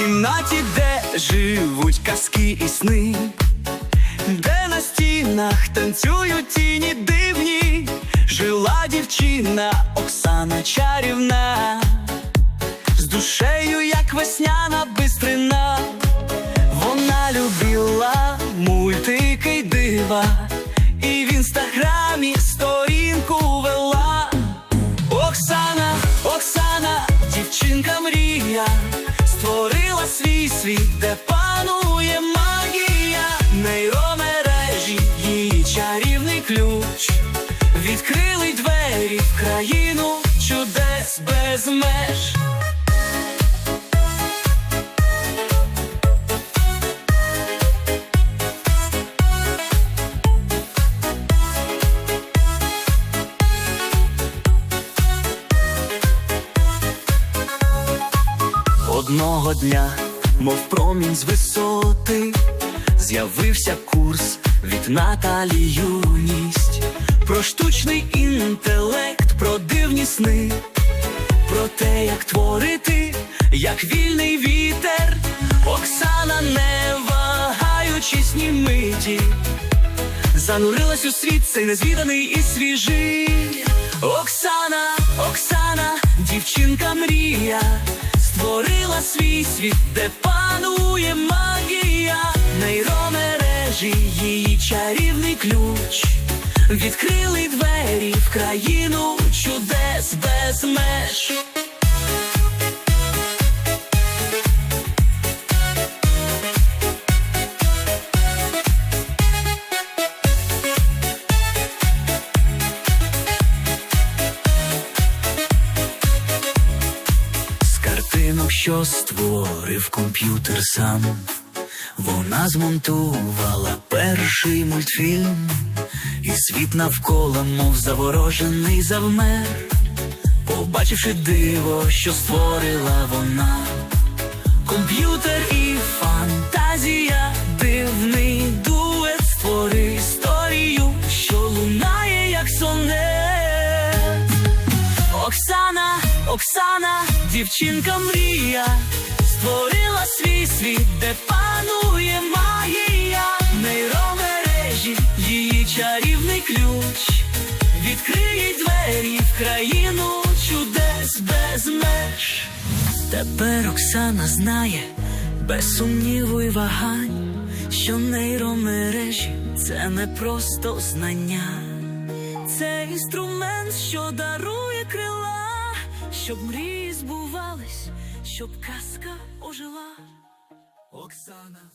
кімнаті, де живуть казки і сни, де на стінах танцюють тіні дивні, жила дівчина Оксана чарівна, з душею, як весняна бистрина. Вона любила мультики й дива, і в інстаграмі сторінку вела. Оксана, Оксана, дівчинка мрія, створила свій світ, де панує магія, нейромережі, її чарівний ключ, відкрили двері в країну чудес без меж. Одного дня, мов промінь з висоти, з'явився курс від Наталі юність. Про штучний інтелект, про дивні сни, про те, як творити, як вільний вітер, Оксана, не вагаючись ні миті, занурилась у світ цей незвіданий і свіжий. Оксана, Оксана, дівчинка мрія, створила свій світ, де панує магія, нейромережі, її чарівний ключ, відкрили двері в країну чудес без меж. Картинок, що створив комп'ютер сам, вона змонтувала перший мультфільм, і світ навколо, мов заворожений завмер, побачивши диво, що створила вона, комп'ютер Оксана, дівчинка мрія, створила свій світ, де панує магія, нейромережі, її чарівний ключ, відкриє двері в країну чудес без меж. Тепер Оксана знає, без сумніву й вагань, що нейромережі це не просто знання. Це інструмент, що дарує щоб мрії збувались, щоб казка ожила. Оксана,